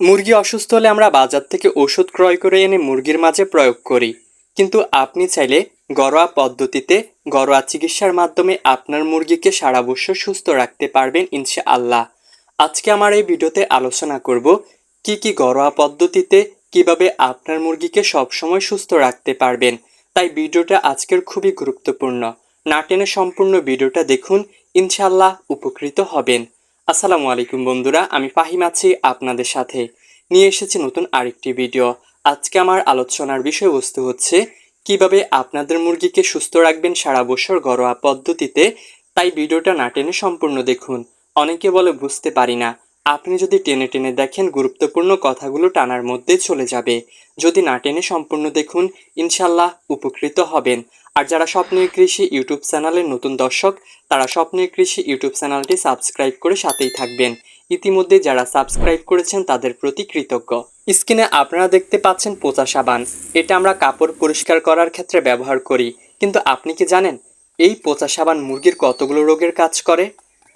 মুরগি অসুস্থ হলে আমরা বাজার থেকে ওষুধ ক্রয় করে এনে মুরগির মাঝে প্রয়োগ করি। কিন্তু আপনি চাইলে ঘরোয়া পদ্ধতিতে ঘরোয়া চিকিৎসার মাধ্যমে আপনার মুরগিকে সারা বছর সুস্থ রাখতে পারবেন ইনশাআল্লাহ। আজকে আমার এই ভিডিওতে আলোচনা করব কি কি ঘরোয়া পদ্ধতিতে কীভাবে আপনার মুরগিকে সবসময় সুস্থ রাখতে পারবেন। তাই ভিডিওটা আজকের খুবই গুরুত্বপূর্ণ। না টেনে সম্পূর্ণ ভিডিওটা দেখুন, ইনশাআল্লাহ উপকৃত হবেন। আসসালামু আলাইকুম বন্ধুরা, আমি ফাহিম আছি আপনাদের সাথে। নিয়ে এসেছি নতুন আরেকটি ভিডিও। আজকে আমার আলোচনার বিষয়বস্তু হচ্ছে, কীভাবে আপনাদের মুরগিকে সুস্থ রাখবেন সারা বছর ঘরোয়া পদ্ধতিতে। তাই ভিডিওটা না টেনে সম্পূর্ণ দেখুন। অনেকে বলে, বুঝতে পারি না। আপনি যদি টেনে টেনে দেখেন, গুরুত্বপূর্ণ কথাগুলো টানার মধ্যে চলে যাবে। যদি না টেনে সম্পূর্ণ দেখুন ইনশাল্লাহ উপকৃত হবেন। আর যারা স্বপ্নের কৃষি ইউটিউব চ্যানেলের নতুন দর্শক, তারা স্বপ্নের কৃষি ইউটিউব চ্যানেলটি সাবস্ক্রাইব করে সাথেই থাকবেন। ইতিমধ্যে যারা সাবস্ক্রাইব করেছেন, তাদের প্রতি কৃতজ্ঞ। স্ক্রিনে আপনারা দেখতে পাচ্ছেন পচা সাবান। এটা আমরা কাপড় পরিষ্কার করার ক্ষেত্রে ব্যবহার করি। কিন্তু আপনি কি জানেন, এই পচা সাবান মুরগির কতগুলো রোগের কাজ করে?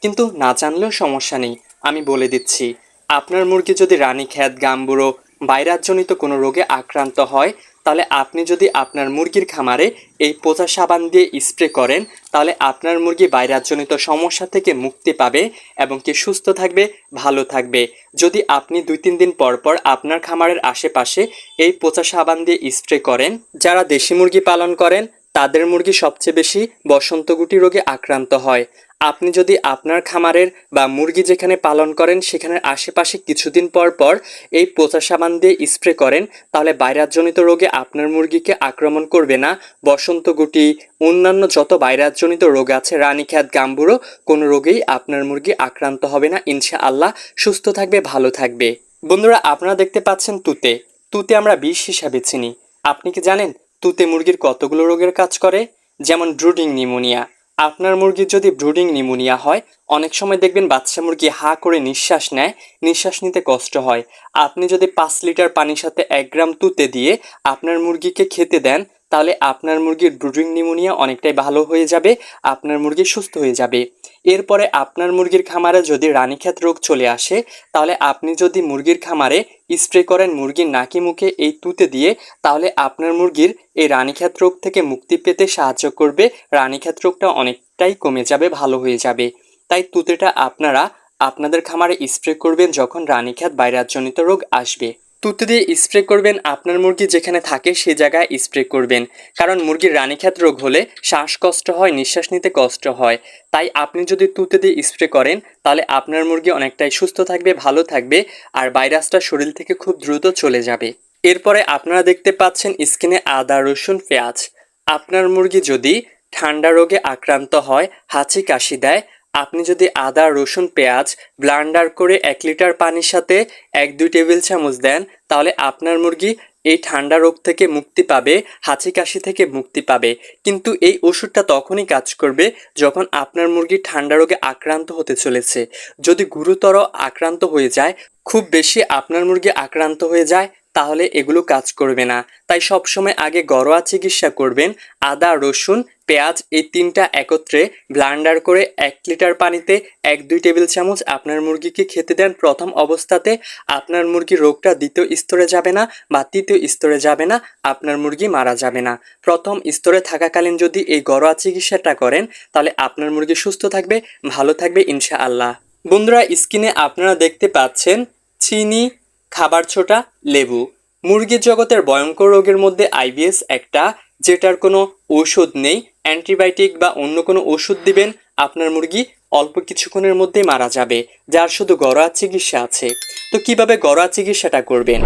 কিন্তু না জানলেও সমস্যা নেই। আমি বলে দিচ্ছি, আপনার মুরগি যদি রানীক্ষেত গাম্বুরো ভাইরাসজনিত কোনো রোগে আক্রান্ত হয় তাহলে আপনি যদি আপনার মুরগির খামারে এই পচা সাবান দিয়ে স্প্রে করেন, তাহলে আপনার মুরগি বাইরাজনিত সমস্যা থেকে মুক্তি পাবে এবং কি সুস্থ থাকবে, ভালো থাকবে। যদি আপনি দুই তিন দিন পর পর আপনার খামারের আশেপাশে এই পচা সাবান দিয়ে স্প্রে করেন, যারা দেশি মুরগি পালন করেন, তাদের মুরগি সবচেয়ে বেশি বসন্তগুটি রোগে আক্রান্ত হয়। আপনি যদি আপনার খামারের বা মুরগি যেখানে পালন করেন, সেখানের আশেপাশে কিছুদিন পর পর এই পচা সাবান দিয়ে স্প্রে করেন, তাহলে ভাইরাসজনিত রোগে আপনার মুরগিকে আক্রমণ করবে না। বসন্ত গুটি, অন্যান্য যত ভাইরাসজনিত রোগ আছে রানীখ্যাত গাম্বুরো, কোনো রোগেই আপনার মুরগি আক্রান্ত হবে না ইনশা আল্লাহ সুস্থ থাকবে, ভালো থাকবে। বন্ধুরা, আপনারা দেখতে পাচ্ছেন তুতে। তুতে আমরা বিষ হিসাবে চিনি। আপনি কি জানেন, তুতে মুরগির কতগুলো রোগের কাজ করে? যেমন ড্রুডিং নিউমোনিয়া আপনার মুরগির যদি ব্রুডিং নিমোনিয়া হয়, অনেক সময় দেখবেন বাচ্চা মুরগি হা করে নিঃশ্বাস নেয়, নিঃশ্বাস নিতে কষ্ট হয়। আপনি যদি পাঁচ লিটার পানির সাথে এক গ্রাম তুতে দিয়ে আপনার মুরগিকে খেতে দেন, তাহলে আপনার মুরগির ব্রুডিং নিমোনিয়া অনেকটাই ভালো হয়ে যাবে, আপনার মুরগি সুস্থ হয়ে যাবে। এরপরে আপনার মুরগির খামারে যদি রানীক্ষেত রোগ চলে আসে, তাহলে আপনি যদি মুরগির খামারে স্প্রে করেন মুরগির নাকি মুখে এই তুতে দিয়ে, তাহলে আপনার মুরগির এই রানীক্ষেত রোগ থেকে মুক্তি পেতে সাহায্য করবে। রানীক্ষেত রোগটা অনেকটাই কমে যাবে, ভালো হয়ে যাবে। তাই তুতেটা আপনারা আপনাদের খামারে স্প্রে করবেন যখন রানীক্ষেত ভাইরাসজনিত রোগ আসবে। তুতে দিয়ে স্প্রে করবেন আপনার মুরগি যেখানে থাকে সে জায়গায় স্প্রে করবেন। কারণ মুরগির রানীক্ষেত রোগ হলে শ্বাসকষ্ট হয়, নিঃশ্বাস নিতে কষ্ট হয়। তাই আপনি যদি তুতে দিয়ে স্প্রে করেন, তাহলে আপনার মুরগি অনেকটাই সুস্থ থাকবে, ভালো থাকবে আর ভাইরাসটা শরীর থেকে খুব দ্রুত চলে যাবে। এরপরে আপনারা দেখতে পাচ্ছেন স্কিনে আদা, রসুন, পেঁয়াজ। আপনার মুরগি যদি ঠান্ডা রোগে আক্রান্ত হয়, হাঁচি, কাশি দেয় আপনি যদি আদা, রসুন, পেঁয়াজ ব্লান্ডার করে এক লিটার পানির সাথে এক, দুই টেবিল চামচ দেন, তাহলে আপনার মুরগি এই ঠান্ডা রোগ থেকে মুক্তি পাবে, হাঁচি কাশি থেকে মুক্তি পাবে। কিন্তু এই ওষুধটা তখনই কাজ করবে যখন আপনার মুরগি ঠান্ডা রোগে আক্রান্ত হতে চলেছে। যদি গুরুতর আক্রান্ত হয়ে যায়, খুব বেশি আপনার মুরগি আক্রান্ত হয়ে যায় তাহলে এগুলো কাজ করবে না। তাই সবসময় আগে ঘরোয়া চিকিৎসা করবেন, আদা, রসুন, পেঁয়াজ এই তিনটা একত্রে ব্লান্ডার করে এক লিটার পানিতে এক দুই টেবিল চামচ আপনার মুরগিকে খেতে দেন প্রথম অবস্থাতে। আপনার মুরগি রোগটা দ্বিতীয় স্তরে যাবে না বা তৃতীয় স্তরে যাবে না, আপনার মুরগি মারা যাবে না। প্রথম স্তরে থাকাকালীন যদি এই ঘরোয়া চিকিৎসাটা করেন, তাহলে আপনার মুরগি সুস্থ থাকবে, ভালো থাকবে ইনশাআল্লাহ। বন্ধুরা, স্ক্রিনে আপনারা দেখতে পাচ্ছেন, চিনি খাবার ছোটা, লেবু। মুরগির জগতের ভয়ঙ্কর রোগের মধ্যে আইবিএস একটা, যেটার কোনো ঔষধ নেই। অ্যান্টিবায়োটিক বা অন্য কোনো ওষুধ দিবেন, আপনার মুরগি অল্প কিছুক্ষণের মধ্যেই মারা যাবে, যার শুধু ঘরোয়া চিকিৎসা আছে। তো কীভাবে ঘরোয়া চিকিৎসাটা করবেন?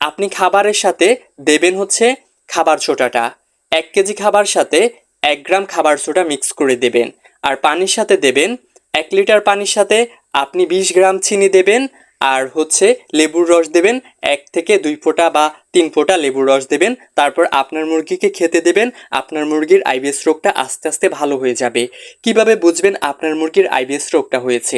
আপনি খাবারের সাথে দেবেন হচ্ছে খাবার ছোটাটা। এক কেজি খাবার সাথে এক গ্রাম খাবার সোডা মিক্স করে দেবেন। আর পানির সাথে দেবেন, এক লিটার পানির সাথে আপনি বিশ গ্রাম চিনি দেবেন আর হচ্ছে লেবুর রস দেবেন এক থেকে দুই ফোঁটা বা তিন ফোঁটা লেবুর রস দেবেন, তারপর আপনার মুরগিকে খেতে দেবেন, আপনার মুরগির আইবিএস রোগটা আস্তে আস্তে ভালো হয়ে যাবে। কীভাবে বুঝবেন আপনার মুরগির আইবিএস রোগটা হয়েছে?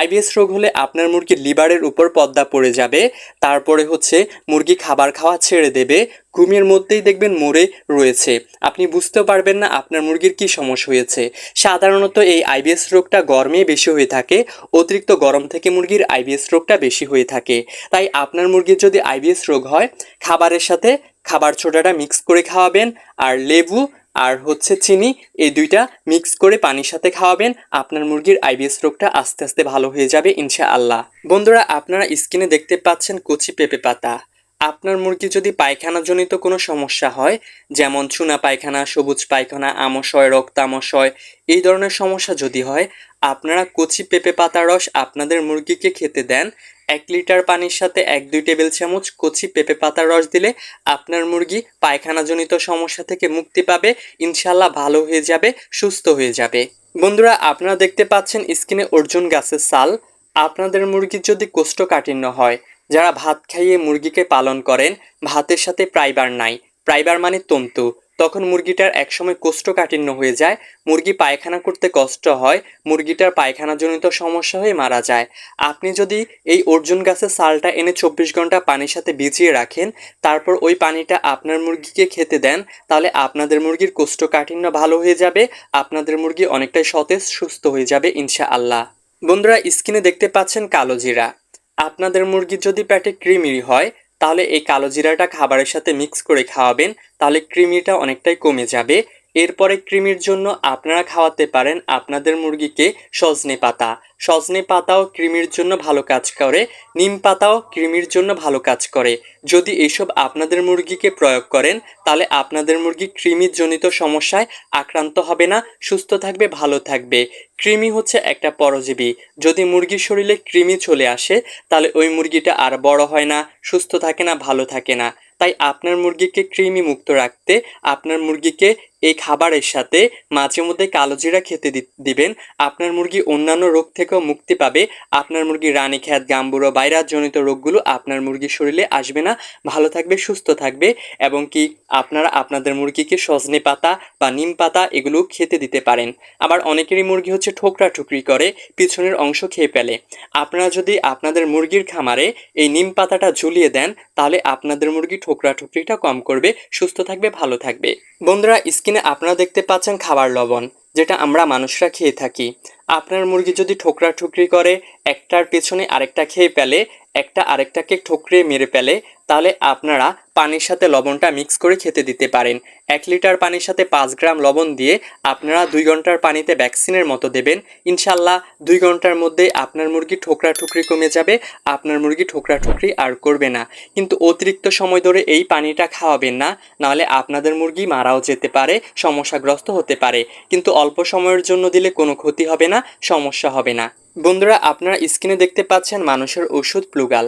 আইবিএস রোগ হলে আপনার মুরগির লিভারের উপর পর্দা পড়ে যাবে, তারপরে হচ্ছে মুরগি খাবার খাওয়া ছেড়ে দেবে, ঘুমের মধ্যেই দেখবেন মরে রয়েছে। আপনি বুঝতেও পারবেন না আপনার মুরগির কি সমস্যা হয়েছে। সাধারণত এই আইবিএস রোগটা গরমে বেশি হয়ে থাকে, অতিরিক্ত গরম থেকে মুরগির আইবিএস রোগটা বেশি হয়ে থাকে। তাই আপনার মুরগির যদি আইবিএস রোগ হয় খাবারের সাথে খাবার ছোটাটা মিক্স করে খাওয়াবেন, আর লেবু আর হচ্ছে চিনি এই দুইটা মিক্স করে পানির সাথে খাওয়াবেন, আপনার মুরগির আইবিএস রোগটা আস্তে আস্তে ভালো হয়ে যাবে ইনশাআল্লাহ। বন্ধুরা, আপনারা স্ক্রিনে দেখতে পাচ্ছেন কচি পেঁপে পাতা। আপনার মুরগি যদি পায়খানাজনিত কোনো সমস্যা হয়, যেমন চুনা পায়খানা, সবুজ পায়খানা, আমশয়, রক্তামশয়, এই ধরনের সমস্যা যদি হয়, আপনারা কচি পেঁপে পাতার রস আপনাদের মুরগিকে খেতে দেন এক লিটার পানির সাথে এক, দুই টেবিল চামচ কচি পেঁপে পাতার রস দিলে আপনার মুরগি পায়খানাজনিত সমস্যা থেকে মুক্তি পাবে ইনশাল্লাহ ভালো হয়ে যাবে, সুস্থ হয়ে যাবে। বন্ধুরা, আপনারা দেখতে পাচ্ছেন স্কিনে অর্জুন গাছের সাল। আপনাদের মুরগির যদি কোষ্ঠকাঠিন্য হয়, যারা ভাত খাইয়ে মুরগিকে পালন করেন, ভাতের সাথে প্রাইবার নাই। প্রাইবার মানে তন্তু। তখন মুরগিটার একসময় কোষ্ঠকাঠিন্য হয়ে যায়, মুরগি পায়খানা করতে কষ্ট হয়, মুরগিটার পায়খানাজনিত সমস্যা হয়ে মারা যায়। আপনি যদি এই অর্জুন গাছের সালটা এনে চব্বিশ ঘণ্টা পানির সাথে ভিজিয়ে রাখেন, তারপর ওই পানিটা আপনার মুরগিকে খেতে দেন, তাহলে আপনাদের মুরগির কোষ্ঠকাঠিন্য ভালো হয়ে যাবে, আপনাদের মুরগি অনেকটাই সতেজ, সুস্থ হয়ে যাবে ইনশাআল্লাহ। বন্ধুরা, স্ক্রিনে দেখতে পাচ্ছেন কালো জিরা। আপনাদের মুরগির যদি পেটে কৃমির হয় তাহলে এই কালো জিরাটা খাবারের সাথে মিক্স করে খাওয়াবেন তাহলে ক্রিমিটা অনেকটাই কমে যাবে। এরপরে কৃমির জন্য আপনারা খাওয়াতে পারেন আপনাদের মুরগিকে সজনে পাতা। সজনে পাতাও কৃমির জন্য ভালো কাজ করে, নিম পাতাও কৃমির জন্য ভালো কাজ করে। যদি এসব আপনাদের মুরগিকে প্রয়োগ করেন, তাহলে আপনাদের মুরগি কৃমিজনিত সমস্যায় আক্রান্ত হবে না, সুস্থ থাকবে, ভালো থাকবে। কৃমি হচ্ছে একটা পরজীবী। যদি মুরগির শরীরে কৃমি চলে আসে, তাহলে ওই মুরগিটা আর বড় হয় না, সুস্থ থাকে না, ভালো থাকে না। তাই আপনার মুরগিকে কৃমি মুক্ত রাখতে আপনার মুরগিকে এই খাবারের সাথে মাঝে মধ্যে কালো জিরা খেতে দিবেন। আপনার মুরগি অন্যান্য রোগ থেকেও মুক্তি পাবে। আপনার মুরগি রানীখ্যাত গাম্বুরো জনিত রোগগুলো আপনার মুরগির শরীরে আসবে না। ভালো থাকবে, সুস্থ থাকবে এবং কি আপনারা আপনাদের মুরগিকে সজনে পাতা বা নিম পাতা এগুলো খেতে দিতে পারেন। আবার অনেকেরই মুরগি হচ্ছে ঠোকরা ঠুকরি করে, পিছনের অংশ খেয়ে ফেলে। আপনারা যদি আপনাদের মুরগির খামারে এই নিম পাতাটা ঝুলিয়ে দেন, তাহলে আপনাদের মুরগি ঠোকরা ঠুকরিটা কম করবে, সুস্থ থাকবে, ভালো থাকবে। বন্ধুরা, স্কিনে আপনারা দেখতে পাচ্ছেন খাবার লবণ, যেটা আমরা মানুষরা খেয়ে থাকি। আপনার মুরগি যদি ঠোকরা ঠুকরি করে, একটার পেছনে আরেকটা খেয়ে ফেলে, একটা আরেকটাকে ঠোকরে মেরে ফেলে তাহলে আপনারা পানির সাথে লবণটা মিক্স করে খেতে দিতে পারেন। এক লিটার পানির সাথে পাঁচ গ্রাম লবণ দিয়ে আপনারা দুই ঘণ্টার পানিতে ভ্যাকসিনের মতো দেবেন। ইনশাল্লাহ দুই ঘণ্টার মধ্যে আপনার মুরগি ঠোকরা ঠুকরি কমে যাবে, আপনার মুরগি ঠোকরা ঠুকরি আর করবে না। কিন্তু অতিরিক্ত সময় ধরে এই পানিটা খাওয়াবেন না, নাহলে আপনাদের মুরগি মারাও যেতে পারে, সমস্যাগ্রস্ত হতে পারে। কিন্তু অল্প সময়ের জন্য দিলে কোনো ক্ষতি হবে না, সমস্যা হবে না। বন্ধুরা, আপনারা স্ক্রিনে দেখতে পাচ্ছেন মানুষের ওষুধ প্লুগাল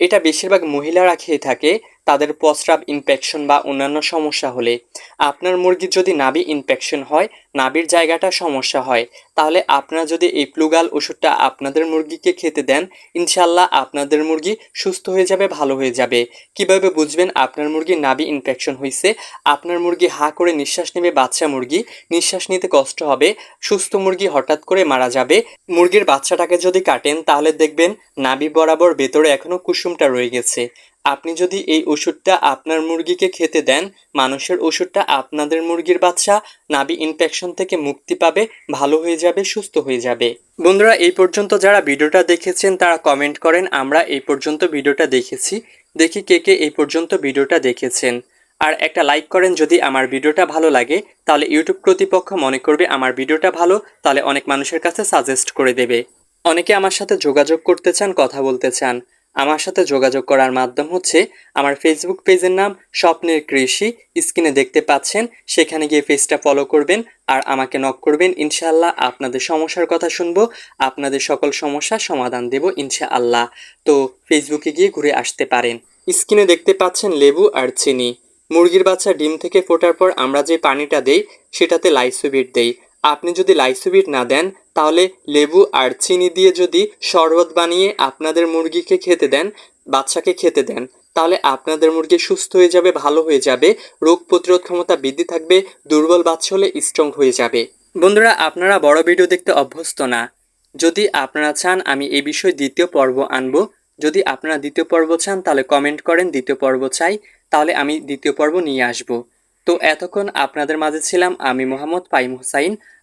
এটা বেশিরভাগ মহিলারা খেয়ে থাকে। তাদের প্রস্রাব ইনফেকশন বা অন্যান্য সমস্যা হলে আপনার মুরগির যদি নাভি ইনফেকশন হয়, নাভির জায়গাটা সমস্যা হয়, তাহলে আপনারা যদি এই প্লুগাল ওষুধটা আপনাদের মুরগিকে খেতে দেন ইনশাল্লাহ আপনাদের মুরগি সুস্থ হয়ে যাবে, ভালো হয়ে যাবে। কীভাবে বুঝবেন আপনার মুরগির নাভি ইনফেকশন হয়েছে আপনার মুরগি হা করে নিঃশ্বাস নেবে, বাচ্চা মুরগি, নিঃশ্বাস নিতে কষ্ট হবে, সুস্থ মুরগি হঠাৎ করে মারা যাবে। মুরগির বাচ্চাটাকে যদি কাটেন, তাহলে দেখবেন নাভি বরাবর ভেতরে এখনও কুসুমটা রয়ে গেছে। আপনি যদি এই ওষুধটা আপনার মুরগিকে খেতে দেন, মানুষের ওষুধটা আপনাদের মুরগির বাচ্চা নাভি ইনফেকশন থেকে মুক্তি পাবে, ভালো হয়ে যাবে, সুস্থ হয়ে যাবে। বন্ধুরা, এই পর্যন্ত যারা ভিডিওটা দেখেছেন, তারা কমেন্ট করেন, আমরা এই পর্যন্ত ভিডিওটা দেখেছি। দেখি কে কে এই পর্যন্ত ভিডিওটা দেখেছেন। আর একটা লাইক করেন যদি আমার ভিডিওটা ভালো লাগে, তাহলে ইউটিউব কর্তৃপক্ষ মনে করবে আমার ভিডিওটা ভালো, তাহলে অনেক মানুষের কাছে সাজেস্ট করে দেবে। অনেকে আমার সাথে যোগাযোগ করতে চান, কথা বলতে চান। আমার সাথে যোগাযোগ করার মাধ্যম হচ্ছে আমার ফেসবুক পেজের নাম স্বপ্নের কৃষি। স্ক্রিনে দেখতে পাচ্ছেন, সেখানে গিয়ে পেজটা ফলো করবেন আর আমাকে নক করবেন। ইনশাআল্লাহ আপনাদের সমস্যার কথা শুনব, আপনাদের সকল সমস্যার সমাধান দেব ইনশাআল্লাহ। তো ফেসবুকে গিয়ে ঘুরে আসতে পারেন। স্ক্রিনে দেখতে পাচ্ছেন লেবু আর চিনি। মুরগির বাচ্চা ডিম থেকে ফোটার পর আমরা যে পানিটা দেই, সেটাতে লাইসোবিট দেই। আপনি যদি লাইসোবিট না দেন, তাহলে লেবু আর চিনি দিয়ে যদি শরবত বানিয়ে আপনাদের মুরগিকে খেতে দেন, বাচ্চাকে খেতে দেন, তাহলে আপনাদের মুরগি সুস্থ হয়ে যাবে, ভালো হয়ে যাবে, রোগ প্রতিরোধ ক্ষমতা বৃদ্ধি থাকবে, দুর্বল বাচ্চা হলে স্ট্রং হয়ে যাবে। বন্ধুরা, আপনারা বড় ভিডিও দেখতে অভ্যস্ত না। যদি আপনারা চান, আমি এই বিষয়ে দ্বিতীয় পর্ব আনব। যদি আপনারা দ্বিতীয় পর্ব চান, তাহলে কমেন্ট করেন, দ্বিতীয় পর্ব চাই, তাহলে আমি দ্বিতীয় পর্ব নিয়ে আসব। তো এতক্ষণ আপনাদের মাঝে ছিলাম আমি মোহাম্মদ পাইম হুসাইন।